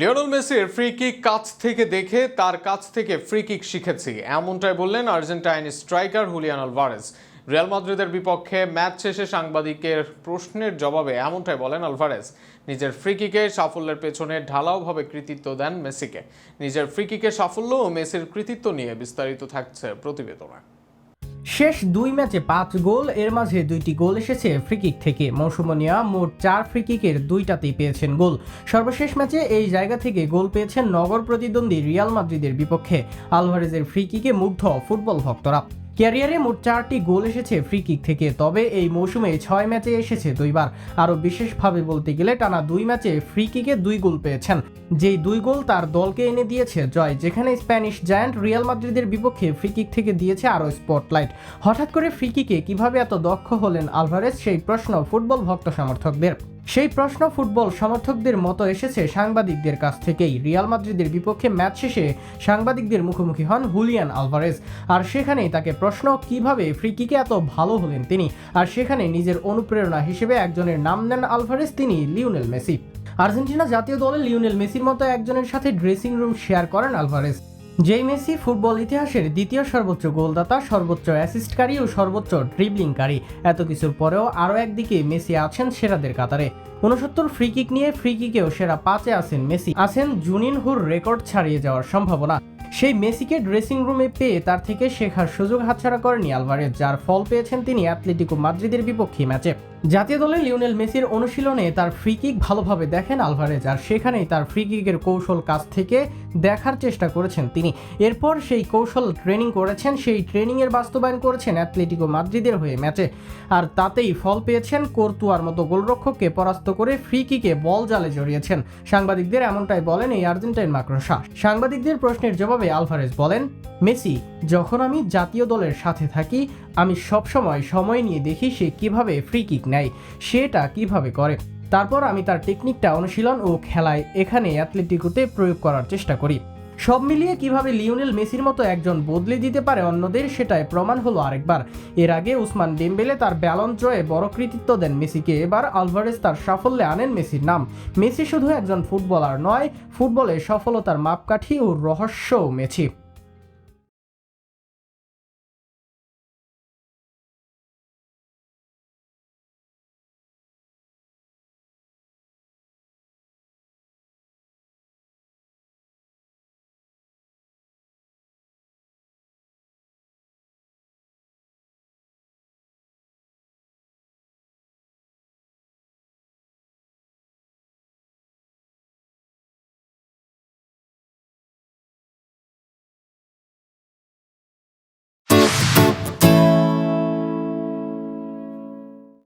Lionel মেসির free kick কাছ থেকে দেখে তার কাছ থেকে ফ্রি কিক শিখেছি। এমনটাই বললেন Argentine striker Julian Alvarez. Real মাদ্রিদের বিপক্ষে ম্যাচ শেষে সাংবাদিকের প্রশ্নের জবাবে এমনটাই বলেন আলভারেজ। নিজের ফ্রি কিকে সাফল্যের পেছনে ঢালাওভাবে কৃতিত্ব দেন মেসিকে। নিজের ফ্রি কিকের সাফল্য ও মেসির কৃতিত্ব নিয়ে বিস্তারিত থাকছে প্রতিবেদনে। শেষ দুই ম্যাচে পাঁচ গোল, এর মাঝে দুইটি গোল এসেছে ফ্রিকিক থেকে। মৌসুমনিয়া মোট চার ফ্রিকিকের দুইটাতেই পেয়েছেন গোল। সর্বশেষ ম্যাচে এই জায়গা থেকে গোল পেয়েছেন নগর প্রতিদ্বন্দ্বী রিয়াল মাদ্রিদের বিপক্ষে। আলভারেজের ফ্রিকিকে মুগ্ধ ফুটবল ভক্তরা। ক্যারিয়ারে মোট চারটি গোল এসেছে ফ্রি কিক থেকে, তবে এই মৌসুমে ছয় ম্যাচে এসেছে দুইবার। আরও বিশেষভাবে বলতে গেলে টানা দুই ম্যাচে ফ্রি কিকে দুই গোল পেয়েছেন। যেই দুই গোল তার দলকে এনে দিয়েছে জয়, যেখানে স্প্যানিশ জায়ান্ট রিয়াল মাদ্রিদের বিপক্ষে ফ্রি কিক থেকে দিয়েছে আরও স্পটলাইট হঠাৎ করে ফ্রি কিকে কীভাবে এত দক্ষ হলেন আলভারেজ, সেই প্রশ্ন ফুটবল ভক্ত সমর্থকদের। সেই প্রশ্ন ফুটবল সমর্থকদের মতো এসেছে সাংবাদিকদের কাছ থেকেই। রিয়াল মাদ্রিদের বিপক্ষে ম্যাচ শেষে সাংবাদিকদের মুখোমুখি হন হুলিয়ান আলভারেজ। আর সেখানেই তাকে প্রশ্ন, কীভাবে ফ্রি কিকে এত ভালো হলেন তিনি? আর সেখানে নিজের অনুপ্রেরণা হিসেবে একজনের নাম নেন আলভারেজ, তিনি লিওনেল মেসি। আর্জেন্টিনা জাতীয় দলে লিওনেল মেসির মতো একজনের সাথে ড্রেসিং রুম শেয়ার করেন আলভারেজ। যেই মেসি ফুটবল ইতিহাসের দ্বিতীয় সর্বোচ্চ গোলদাতা, সর্বোচ্চ অ্যাসিস্টকারী ও সর্বোচ্চ ড্রিবলিংকারী এত কিছুর পরেও আরও একদিকে মেসি আছেন সেরাদের কাতারে। উনসত্তর ফ্রি কিক নিয়ে ফ্রি কিকেও সেরা পাঁচে আছেন মেসি। আছেন জুনিন হুর রেকর্ড ছাড়িয়ে যাওয়ার সম্ভাবনা। সেই মেসিকে ড্রেসিং রুমে পেয়ে তার থেকে শেখার সুযোগ হাতছাড়া করেনি আলভারেজ, যার ফল পেয়েছেন তিনি অ্যাথলেটিকো মাদ্রিদের বিপক্ষে ম্যাচে। জাতীয় দলে লিওনেল মেসির অনুশীলনে তার ফ্রি কিক ভালোভাবে দেখেন আলভারেজ, আর সেখানেই তার ফ্রি কিকের কৌশল কাছ থেকে দেখার চেষ্টা করেছেন তিনি। এরপর সেই কৌশল ট্রেনিং করেছেন, সেই ট্রেনিংয়ের বাস্তবায়ন করেছেন অ্যাথলেটিকো মাদ্রিদের হয়ে ম্যাচে। আর তাতেই ফল পেয়েছেন কোর্তুয়ার মতো গোলরক্ষককে পরাস্ত করে ফ্রি কিকে বল জালে জড়িয়েছেন। সাংবাদিকদের এমনটাই বলেন এই আর্জেন্টাইন মাকড়সা। সাংবাদিকদের প্রশ্নের জবাবে আলভারেজ বলেন? মেসি, যখন আমি জাতীয় দলের সাথে থাকি, আমি সবসময় সময় নিয়ে দেখি সে কীভাবে ফ্রি কিক নেয়, সেটা কীভাবে করে। তারপর আমি তার টেকনিকটা অনুশীলন ও খেলায় এখানে অ্যাথলেটিকোতে প্রয়োগ করার চেষ্টা করি। সব মিলিয়ে কীভাবে লিওনেল মেসির মতো একজন বদলে দিতে পারে অন্যদের সেটাই প্রমাণ হলো আরেকবার। এর আগে উসমান ডেম্বেলে তার ব্যালন জয়ে বড় কৃতিত্ব দেন মেসিকে। এবার আলভারেজ তার সাফল্যে আনেন মেসির নাম। মেসি শুধু একজন ফুটবলার নয়, ফুটবলে সফলতার মাপকাঠি ও রহস্য মেছি